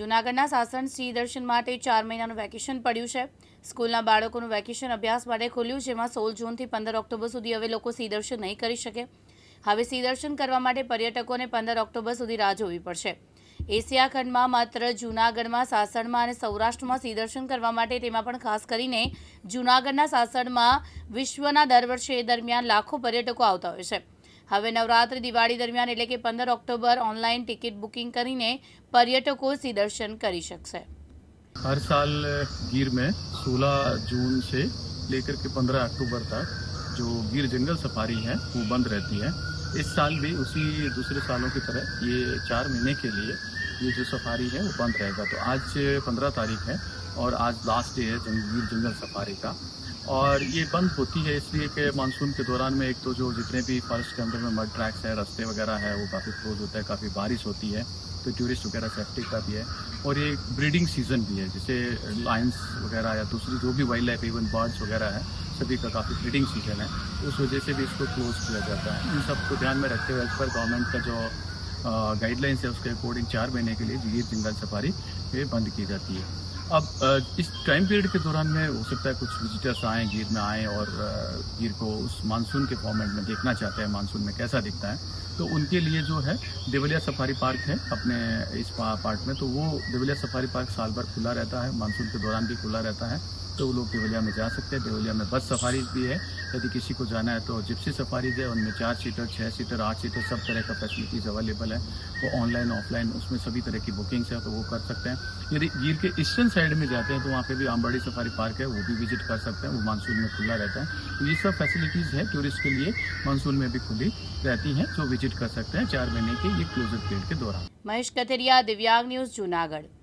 જૂનાગઢના સાસણ શ્રી દર્શન માટે ચાર મહિનાનું વેકેશન પડ્યું છે. સ્કૂલના બાળકોનું વેકેશન અભ્યાસ માટે ખોલ્યું, જેમાં સોળ જૂનથી પંદર ઓક્ટોબર સુધી હવે લોકો સી દર્શન નહીં કરી શકે. હવે સી દર્શન કરવા માટે પર્યટકોને પંદર ઓક્ટોબર સુધી રાહ જોવી પડશે. એશિયા ખંડમાં માત્ર જૂનાગઢમાં સાસણમાં અને સૌરાષ્ટ્રમાં સી દર્શન કરવા માટે તેમાં પણ ખાસ કરીને જૂનાગઢના સાસણમાં વિશ્વના દર વર્ષે દરમિયાન લાખો પર્યટકો આવતા હોય છે. હવે નવરાત્રિ દિવાળી દરમિયાન એટલે કે પંદર ઓક્ટોબર ઓનલાઈન ટિકિટ બુકિંગ કરીને પર્યટકો સી દર્શન કરી શકશે हर साल गिर में 16 जून से लेकर के 15 अक्टूबर तक जो गिर जंगल सफारी है वो बंद रहती है इस साल भी उसी दूसरे सालों की तरह ये चार महीने के लिए ये जो सफारी है वो बंद रहेगा तो आज 15 तारीख है और आज लास्ट डे है जंग, गिर जंगल सफारी का और ये बंद होती है इसलिए कि मानसून के दौरान में एक तो जो जितने भी फॉरेस्ट के अंदर में मड ट्रैक्स है, रास्ते वगैरह है, वो काफ़ी क्लोज होता है, काफ़ी बारिश होती है तो टूरिस्ट वगैरह सेफ्टी का भी है। और ये ब्रीडिंग सीज़न भी है, जैसे लाइन्स वगैरह या दूसरी जो भी वाइल्ड लाइफ इवन बर्ड्स वगैरह है, सभी का काफ़ी ब्रीडिंग सीज़न है। उस वजह से भी इसको क्लोज किया जाता है। इन सबको ध्यान में रखते हुए एज पर गवर्नमेंट का जो गाइडलाइंस है, उसके अकॉर्डिंग चार महीने के लिए गिर जंगल सफारी ये बंद की जाती है। अब इस टाइम पीरियड के दौरान में हो सकता है कुछ विजिटर्स आएँ गिर में आएँ और गिर को उस मानसून के फॉर्मेट में देखना चाहते हैं मानसून में कैसा दिखता है। तो उनके लिए जो है, देवलिया सफारी पार्क है अपने इस पार्ट में। तो वो देवलिया सफारी पार्क साल भर खुला रहता है मानसून के दौरान भी खुला रहता है। तो वो लोग देवलिया में जा सकते हैं। देवलिया में बस सफारी भी है। यदि किसी को जाना है तो जिप्सी सफारी है, उनमें चार सीटर छः सीटर, आठ सीटर सब तरह का फैसिलिटीज़ अवेलेबल है। वो ऑनलाइन ऑफलाइन उसमें सभी तरह की बुकिंग्स है तो वो कर सकते हैं। यदि गिर के ईस्टर्न साइड में जाते हैं तो वहाँ पर भी आमबाड़ी सफारी पार्क है, वो भी विज़िट कर सकते हैं। वो मानसून में खुला रहता है। तो ये सब फैसिलिटीज़ है टूरिस्ट के लिए। मानसून में भी खुली रहती हैं तो जो विज़िट कर सकते हैं। चार महीने के ये क्लोज पीरियड के दौरान। महेश कथेरिया, दिव्यांग न्यूज़, जूनागढ़।